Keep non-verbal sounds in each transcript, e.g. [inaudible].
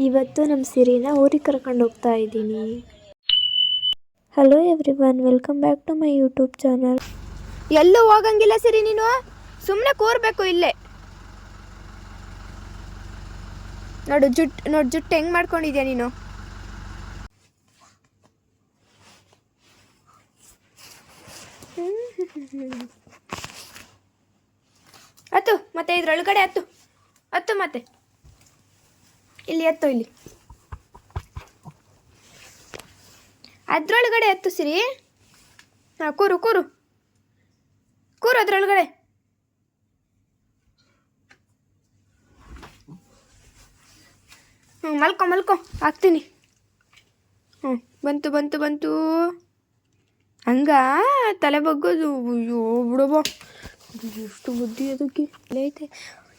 ಇವತ್ತು ನಮ್ಮ ಸಿರಿನ ಊರಿಗೆ ಕರ್ಕೊಂಡು ಹೋಗ್ತಾ ಇದ್ದೀನಿ hello everyone welcome back to my YouTube channel ಎಲ್ಲೂ ಹೋಗಂಗಿಲ್ಲ ಸಿರಿ ನೀನು ಸುಮ್ಮನೆ ಕೂರ್ಬೇಕು ಇಲ್ಲೇ ನೋಡು ಜುಟ್ ನೋಡು ಜುಟ್ಟು ಹೆಂಗೆ ಮಾಡ್ಕೊಂಡಿದ್ಯಾ ನೀನು ಅತ್ತು ಮತ್ತೆ ಇದ್ರೊಳಗಡೆ ಅತ್ತು ಅತ್ತು ಮತ್ತೆ ಇಲ್ಲಿ ಎತ್ತು ಇಲ್ಲಿ. ಅದ್ರೊಳಗಡೆ ಎತ್ತು ಸಿರಿ. ಹಾಂ, ಕೂರು ಕೂರು. ಕೂರು ಅದ್ರೊಳಗಡೆ. ಹ್ಞೂ ಮಲ್ಕೊ ಮಲ್ಕೊ. ಹಾಕ್ತೀನಿ. ಹ್ಞೂ ಬಂತು ಬಂತು ಬಂತು. ಹಂಗ? ತಲೆ ಬಗ್ಗೋದು. ಅಯ್ಯೋ ಬಿಡಬೋ ಎಷ್ಟು ಬುದ್ಧಿ ಅದಕ್ಕೆ. ಇಲ್ಲೇ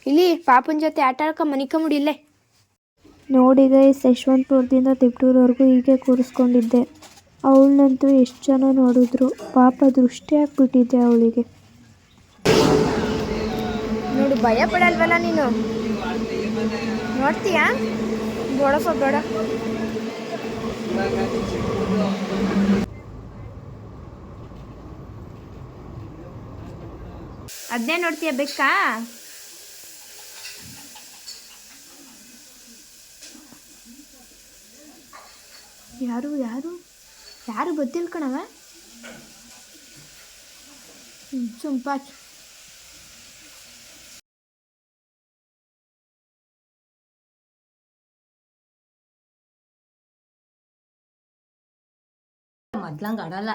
ಇಲ್ಲಿ ಪಾಪನ ಜೊತೆ ಆಟ ಆಡ್ಕೊ ಮನಿಕಂಬಿಡಿ ಇಲ್ಲೇ. ನೋಡಿ ಗೈಸ್ ಯಶವಂತಪುರದಿಂದ ತಿಪ್ಟೂರ್ವರೆಗೂ ಹೀಗೆ ಕೂರಿಸ್ಕೊಂಡಿದ್ದೆ. ಅವಳನ್ನಂತೂ ಎಷ್ಟು ಜನ ನೋಡಿದ್ರು. ಪಾಪ ದೃಷ್ಟಿ ಆಗ್ಬಿಟ್ಟಿದ್ದೆ ಅವಳಿಗೆ. ನೋಡು, ಭಯ ಪಡಲ್ವಲ್ಲ ನೀನು? ನೋಡ್ತೀಯಾ? ಬೇಡಪ್ಪ ಬೇಡ. ಅದನ್ನೇ ನೋಡ್ತೀಯ ಬೇಕಾ? ಯಾರು ಯಾರು? ಯಾರು ಗೊತ್ತಿಲ್ಲ ಕಣವ ಹ್ಞೂ ಸುಂಪಾಚ್ ಮೊದ್ಲಂಗೆ ಆಡಲ್ಲ.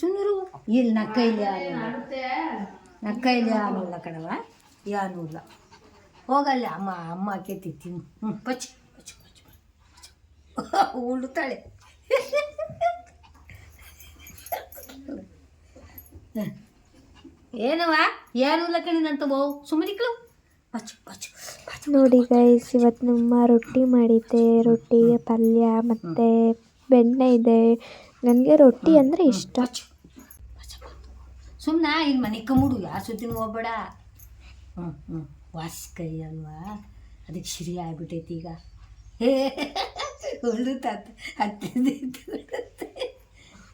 ಸುಮ್ಮರು ಇಲ್ಲಿ. ನಕ್ಕ ಕೈಲಿ ನಕ್ಕ ಕೈಲಿ ಆನಿಲ್ಲ ಕಣವ ಏನೂ ಇಲ್ಲ. ಹೋಗಲ್ಲ ಅಮ್ಮ ಅಮ್ಮ ಆಕೈತಿ ತಿನ್ನು ಹ್ಞೂ ಪಚ್ ಪಚ್ ಪಚ್ ಪಚ್ [laughs] ಉಳ್ತಾಳೆ. ಏನವ ಏನೂ ಇಲ್ಲ ಕಣಿ ನಂತ ಬೋ ಸುಮ್ಮನಿಕ್ಳು ಪಚ್ ಪಚ್ ಪಚ್ ನೋಡಿ ಗೈಸ್ ಇವತ್ತು ನಮ್ಮ ರೊಟ್ಟಿ ಮಾಡಿದ್ದೆ. ರೊಟ್ಟಿಗೆ ಪಲ್ಯ ಮತ್ತು ಬೆಣ್ಣೆ ಇದೆ. ನನಗೆ ರೊಟ್ಟಿ ಅಂದರೆ ಇಷ್ಟ. ಸುಮ್ಮನೆ ಇಲ್ಲಿ ಮನೆ ಕಮ್ಮುಡು. ಯಾರು ಸುದ್ದಿನೂ ಹೋಗ್ಬೇಡ. ಹ್ಞೂ ಹ್ಞೂ ವಾಸ್ ಕೈ ಅಲ್ವಾ? ಅದಕ್ಕೆ ಸಿರಿ ಆಗ್ಬಿಟ್ಟೈತಿ ಈಗ. ಹೇ [laughs] ಒಳ್ಳು ತಾತ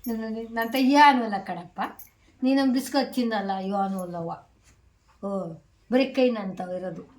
ನನ್ನ ತಯ್ಯ ಅನ್ನೋಲ್ಲ ಕಣಪ್ಪ. ನೀನು ಬಿಸ್ಕತ್ ತಿನ್ನಲ್ಲ ಅಯ್ಯೋ ಅನ್ನೋಲ್ಲವ್ವ. ಓ, ಬರೀ ಕೈ ನಂತವ ಇರೋದು.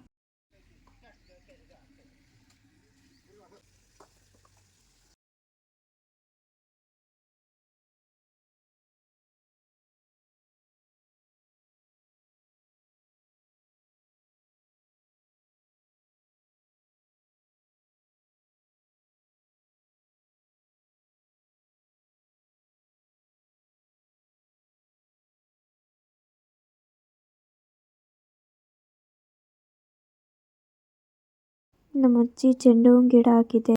ನಮ್ಮ ಅಜ್ಜಿ ಚೆಂಡು ಹೂವಿನ ಗಿಡ ಹಾಕಿದೆ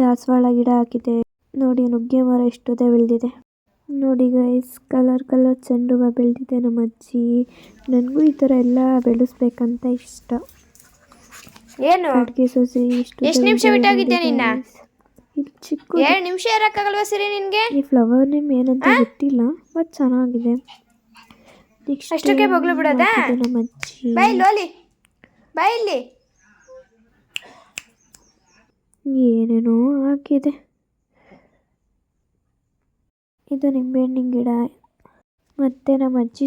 ದಾಸವಾಳ ಗಿಡ ಹಾಕಿದೆ. ನೋಡಿ ನುಗ್ಗೆ ಮರ ಎಷ್ಟುದೇ ಬೆಳೆದಿದೆ. ನೋಡಿ ಗೈಸ್ ಕಲರ್ ಕಲರ್ ಚೆಂಡು ಹೂವು ಬೆಳೆದಿದೆ ನಮ್ಮ ಅಜ್ಜಿ ನನಗೂ ಈ ಥರ ಎಲ್ಲ ಬೆಳೆಸ್ಬೇಕಂತ ಇಷ್ಟ. ಏನು? ಅಡುಗೆ ಸೊಸೆ ಇಷ್ಟು ಎಷ್ಟು ನಿಮಿಷ ಬಿಟ್ಟಾಗಿದ್ದೆ ನಿನ್ನ? ಇದು ಚಿಕ್ಕ ಎರಡು ನಿಮಿಷ ಇರಕ್ಕಾಗಲ್ವಾ ಸರಿ ನಿನಗೆ? ಈ ಫ್ಲವರ್ ನೇಮ್ ಏನಂತ ಗೊತ್ತಿಲ್ಲ ಬಟ್ ಚೆನ್ನಾಗಿದೆ. ಅಷ್ಟಕ್ಕೆ ಬಗ್ಲು ಬಿಡೋದಾ? ನಮ್ಮ ಅಜ್ಜಿ ಬೈ ಲೋಲಿ ಬೈ ಇಲ್ಲಿ. ಏನೇನೋ ಹಾಕಿದೆ ಇದು ನಿಂಬೆಹಣ್ಣಿನ ಗಿಡ. ಮತ್ತೆ ನಮ್ಮ ಅಜ್ಜಿ